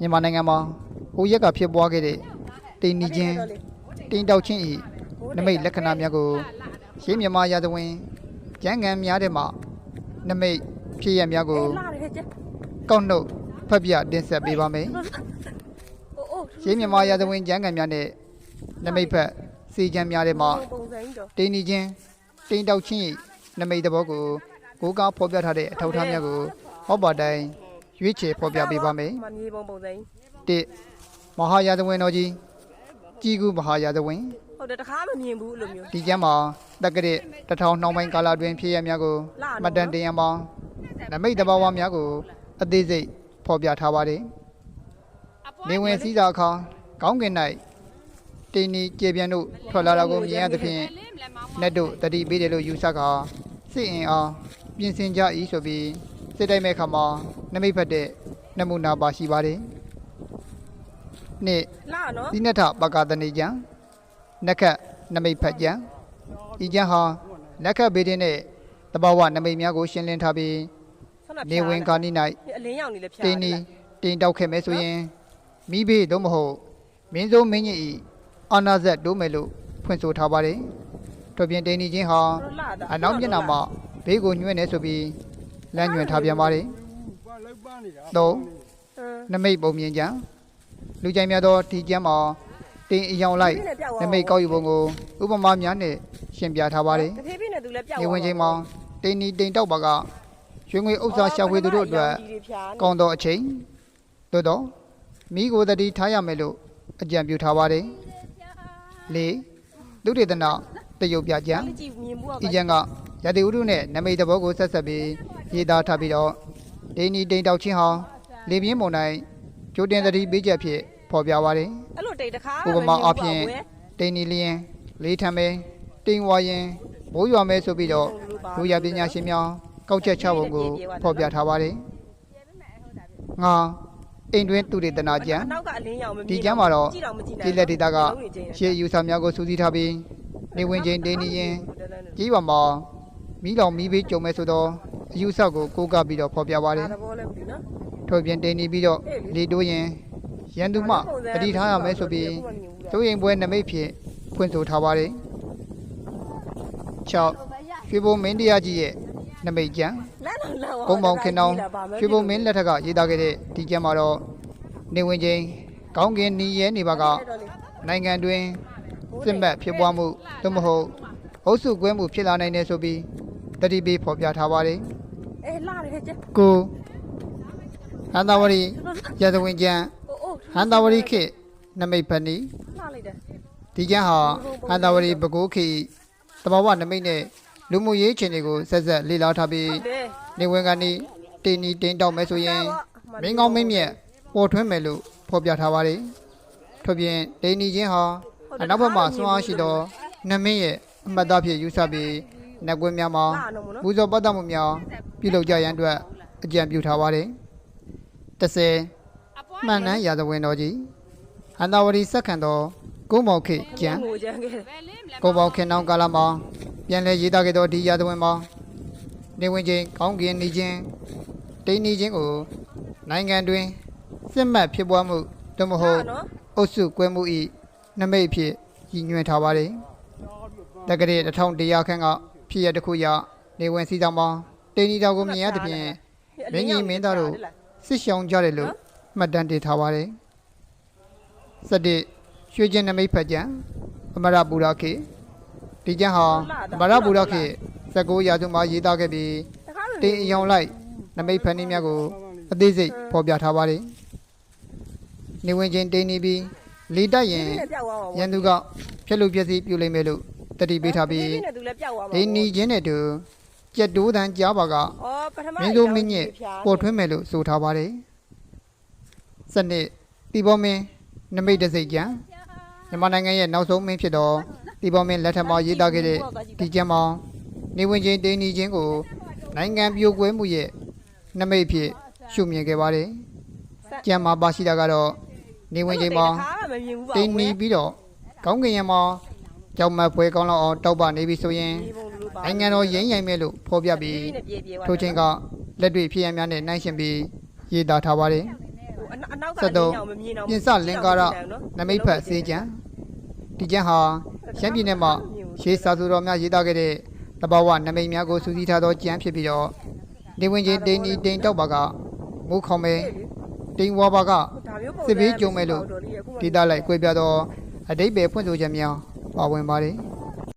မြန်မာနိုင်ငံမှာဟိုရက်ကဖြစ်ပွားခဲ့တဲ့တိန်နီချင်းတိန်တောက်ချင်းဤနမိတ်လက္ခဏာများကိုရှင်းမြန်မာရာဇဝင်ကျမ်းဂန်များထဲမှနမိတ်ဖြစ်ရများကိုလာတယ်ကျကောက်နှုတ်ဖတ်ပြတင်ဆက်ပေးပါမယ်အိုးအိုးရှင်းမြန်မာရာဇဝင်ကျမ်းဂန်များနဲ့နမိတ်ဖက်စီကျမ်းများထဲမှပုံစံကြီးတော့တိန်နီချင်းတိန်တောက်ချင်းဤနမိတ်သဘောကိုကိုးကားဖော်ပြထားတဲ့အထောက်အထားများကိုဟောပါတိုင်း ရွေးချယ်ဖော်ပြပေးပါမယ်မမြေပုံပုံစံကြီး1မဟာယာသဝင်တော်ကြီးကြီးကူးမဟာယာသဝင်ဟုတ်တယ်တခါမမြင်ဘူးအဲ့လိုမျိုးဒီကျမ်းမှာတက္ကရာတစ်ထောင်နှောင်းပိုင်းကာလတွင်ဖြစ်ရများကိုမှတ်တမ်းတင်ရန်ပေါင်းနမိတ်တဘာဝများကိုအသေးစိတ်ဖော်ပြထားပါတယ်နေဝင်စည်းစာအခါကောင်းကင်၌တင်းနီကျေပြန်တို့ထွက်လာတာကိုမြင်ရသဖြင့်နတ်တို့တတိပေးတယ်လို့ယူဆကာစစ်အင်အားပြင်ဆင်ကြ၏ဆိုပြီးစစ်တိုက်မဲ့ခါမှာ နမိတ်ဖက်တဲ့နမူနာပါရှိပါတယ်နှစ်လာနော်သီနထပကတနေကျံနက္ခတ်နမိတ်ဖတ်ကျံဤကျံဟာလက်ခတ်ဘေးတင်းနဲ့တဘာဝနမိတ်များကိုရှင်းလင်းထားပြီးဆန္ဒနေဝင်ကာနိ၌အလင်းရောင်နေလဲဖျားတင်းနီတင်းတောက်ခဲ့မယ်ဆိုရင်မိဘေးသို့မဟုတ်မင်းစိုးမင်းကြီးဤအာနာဇက်တိုးမယ်လို့ဖွင့်ဆိုထားပါတယ်တို့ပြင်တင်းနီချင်းဟာလာတာအနောက်မျက်နှာမှာဘေးကိုညွှဲနေဆိုပြီးလမ်းညွှန်ထားပြန်ပါတယ် သုံးနမိတ်ပုံမြင်ကြံလူကြိုင်များသောဒီကျမ်းမှာတင်းအယောင်လိုက်နမိတ်ကောက်ယူပုံကိုဥပမာများနဲ့ရှင်းပြထားပါတယ်တဖြည်းဖြည်းနဲ့သူလည်းပြောက်။နေဝင်ချိန်မှာတင်းနီတိန်တောက်ပါကရွှေငွေဥစ္စာရှာဖွေသူတို့အတွက်ကောင်းသောအချိန်သို့တော့မိကိုတတိထားရမယ်လို့အကြံပြုထားပါတယ်။၄လူဒေသနာတယုတ်ပြကြံကြည့်မြင်မှုဒီကျမ်းကရတိဥဒုနဲ့နမိတ်တဘောကိုဆက်ဆက်ပြီးရေးသားထားပြီးတော့ တင်းနီတိန်တောက်ချင်းဟာလေပြင်းပုံတိုင်းကျိုးတင်သတိပေးချက်ဖြစ်ဖော်ပြပါတယ်အဲ့လိုတိတ်တခါဥပမာအားဖြင့်တိန်နီလျင်လေးထံမဲတိန်ဝါရင်ဘိုးရွာမဲဆိုပြီးတော့လူရပညာရှင်များကောက်ချက်ချပုံကိုဖော်ပြထားပါတယ်ငါအိမ်တွင်းသူတွေတနာကျမ်းအနောက်ကအလင်းရောင်မမြင်ဒီကျမ်းမှာတော့ကြည့်တော့မကြည့်နိုင်ဒီလက်ဒေတာကရှေးယူဆများကိုစူးစီးထားပြီးနေဝင်ချိန်တိန်နီရင်ကြီးပါမှာမိလောင်မိဘေးကြုံမဲ့ဆိုတော့ အယူဆကိုကိုးကားပြီးတော့ဖော်ပြပါတယ်သဘောလဲဘူးနော်ထို့ပြင်တိန်နီပြီးတော့လေတိုးရင်ရန်သူမှတတိထားရမယ်ဆိုပြီးသူရင်ပွဲနမိတ်ဖြစ်ဖွင့်ဆိုထားပါတယ်6ရွှေဘုံမင်းတရားကြီးရဲ့နမိတ်ကျမ်းလမ်းတော့လမ်းကုန်းပေါင်းခင်တောင်းရွှေဘုံမင်းလက်ထက်ကရေးသားခဲ့တဲ့ဒီကျမ်းမှာတော့နေဝင်ချင်းကောင်းကင်နီးရဲနေပါကနိုင်ငံတွင်စစ်မှတ်ဖြစ်ပွားမှုသို့မဟုတ်အုပ်စုကွဲမှုဖြစ်လာနိုင်တယ်ဆိုပြီးတတိပေးဖော်ပြထားပါတယ် အေးလာတယ်ကျကိုဟန္တာဝရီရသဝင်ကျမ်းအိုးအိုးဟန္တာဝရီခေတ်နမိတ်ဖဏီလာလိုက်တယ်ဒီကျန်းဟာဟန်တာဝရီဘကိုးခီတဘာဝနမိတ်နဲ့လူမှုရေးအခြေအနေကိုဆက်ဆက်လေ့လာထားပြီးလေနေဝင်ကနေတင်းနီတင်းတောက်မယ်ဆိုရင်မင်းကောင်းမင်းမြတ်ပေါ်ထွန်းမယ်လို့ဖော်ပြထားပါတယ်ထို့ပြင်တင်းနီချင်းဟာအနောက်ဘက်မှာဆွမ်းအားရှိသောနမင်းရဲ့အမှတ်သားဖြစ်ယူဆပြီး နက်ကွင်းများမှာလာနော်မနော်ပူဇော်ပတ်သက်မှုများပြုလုပ်ကြရန်အတွက်အကြံပြုထားပါတယ်30မှန်နှန်းရာဇဝင်တော်ကြီးဟန်တာဝရီစက္ကန့်တော်ကုန်းမောင်ခေကျမ်းငိုကြမ်းခဲ့တယ်ကိုပေါခင်နောင်ကာလမှာပြန်လဲရေးသားခဲ့သောဒီရာသဝင်မှာနေဝင်ချင်းကောင်းကင်နေခြင်းတိန်နေခြင်းကိုနိုင်ငံတွင်စစ်မှတ်ဖြစ်ပွားမှုသို့မဟုတ်နော်အုပ်စုကွဲမှု၏နမိတ်ဖြစ်ရည်ညွှန်းထားပါတယ်တက္ကရာ1100ခန့်က ဖြစ်ရတစ်ခုရနေဝင်စီဆောင်မှာတိန်နီတော်ကိုမြင်ရသဖြင့်မင်းကြီးမင်းသားတို့စစ်ရှောင်ကြတယ်လို့မှတ်တမ်းတင်ထားပါတယ်စတဲ့ရွှေကျင်နမိတ်ဖက်ကြံအမရပူရခေဒီကျမ်းဟာအမရပူရခေ19ရာစုမှာရေးသားခဲ့ပြီးတခါလို့တင်းအယောင်လိုက်နမိတ်ဖက်နည်းများကိုအသေးစိတ်ဖော်ပြထားပါတယ်နေဝင်ချင်းတင်းနေပြီးလီတက်ရင်နဲ့ပြောက်သွားမှာရန်သူကဖြက်လို့ပြည့်စည်ပြုလိမ့်မယ်လို့ တတိပေးထားပြီးနဲ့သူလည်းပြောက်သွားမှာဒိနီချင်းနဲ့တူကြက်တိုးတန်းကြားပါကဩပထမမင်းတို့မင်းညက်ပေါ်ထွင်းမယ်လို့ဆိုထားပါတယ်။စနစ်တီဘောမင်းနမိတ်တစိတ်ကျန်မြန်မာနိုင်ငံရဲ့နောက်ဆုံးမင်းဖြစ်တော့တီဘောမင်းလက်ထက်မှာရေးသားခဲ့တဲ့ဒီကျမ်းမှာနေဝင်ချင်းတင်းနီချင်းကိုနိုင်ငံပြိုကွဲမှုရဲ့နမိတ်ဖြစ်ရှုမြင်ခဲ့ပါတယ်။ကျမ်းမှာပါရှိတာကတော့နေဝင်ချင်းမှာတခါမှမမြင်ဘူးပါတင်းနီပြီးတော့ကောင်းကင်ရံမှာ ကြောက်မက်ပွဲကောင်းလောက်အောင်တောက်ပနေပြီဆိုရင်ဒီပုံလူပါနိုင်ငံတော်ရင်းရိုင်မဲ့လို့ဖော်ပြပြီးနဲ့ပြေးပြေးသွားထိုချင်းကလက်တွေ့ဖြစ်ရများနဲ့နှိုင်းရှင်ပြီးရေးသားထားပါတယ်အနောက်ကဆက်တော့မမြင်တော့ပြင်စလင်္ကာရနမိတ်ဖတ်စေးကျန်ဒီကျန်ဟာရှမ်းပြည်နယ်မှာရှေးစာသူတော်များရေးသားခဲ့တဲ့တဘာဝနမိတ်များကိုစူးစီးထားသောကျမ်းဖြစ်ပြီးတော့နေဝင်ချင်းတိန်နီတိန်တောက်ပါကမူခေါမဲတိန်ဝါပါကဒါမျိုးပုံစစ်ဘေးကြုံမဲ့လို့ဒေတာလိုက်ကွဲပြားသောအတိတ်ပဲဖွင့်ဆိုချက်များ ပါဝင်ပါတယ်